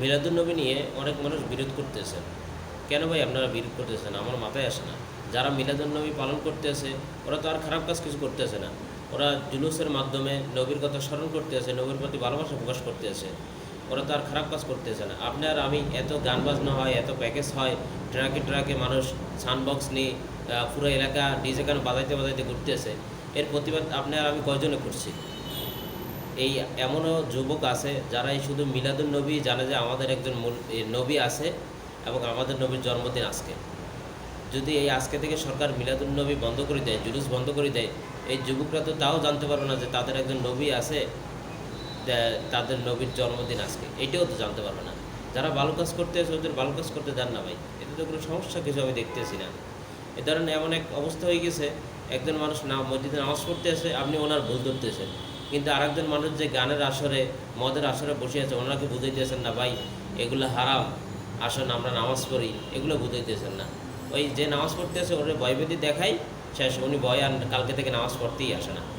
মিলাদুলনবী নিয়ে অনেক মানুষ বিরোধ করতেছেন কেন ভাই আপনারা বিরোধ করতেছেন? আমার মাথায় আসে না। যারা মিলাদুলনবী পালন করতেছে, ওরা তো আর খারাপ কাজ কিছু করতেছে না। ওরা জুলুসের মাধ্যমে নবীর কথা স্মরণ করতেছে, নবীর প্রতি ভালোবাসা প্রকাশ করতেছে। ওরা তো আর খারাপ কাজ করতেছে না। আপনি আর আমি এত গান বাজনা হয়, এত প্যাকেজ হয়, ট্রাকে ট্রাকে মানুষ সানবক্স নিয়ে পুরো এলাকা ডিজে গান বাজাইতে বাজাইতে ঘুরতেছে? এর প্রতিবাদ আপনি আর আমি কয়জনে করছি? এই এমনও যুবক আছে যারা এই শুধু মিলাদুল নবী জানে যে আমাদের একজন নবী আছে এবং আমাদের নবীর জন্মদিন আজকে। যদি এই আজকে থেকে সরকার মিলাদুল নবী বন্ধ করে দেয়, জুলুস বন্ধ করে দেয়, এই যুবকরা তো তাও জানতে পারবে না যে তাদের একজন নবী আছে তাদের নবীর জন্মদিন আজকে। এটাও তো জানতে পারবে না। যারা ভালো কাজ করতে আছে, ওদের ভালো কাজ করতে দেন না ভাই। এতে তো কোনো সমস্যা কিছু আমি দেখতেছি না। এ ধরনের এমন এক অবস্থা হয়ে গেছে, একজন মানুষ না মসজিদে নামাজ পড়তে আসে আপনি ওনার ভুল ধরতেছেন। কিন্তু আরেকজন মানুষ যে গানের আসরে, মদের আসরে বসে আছে ওনাকে বুঝাইতেছেন না, ভাই, এগুলো হারাম। আসুন আমরা নামাজ পড়ি। এগুলো বুঝাইতেছেন না। ওই যে নামাজ পড়তে আসে ওরে ভয়ভীতি দেখাই, শেষ, উনি ভয় আর কালকে থেকে নামাজ পড়তেই আসে না।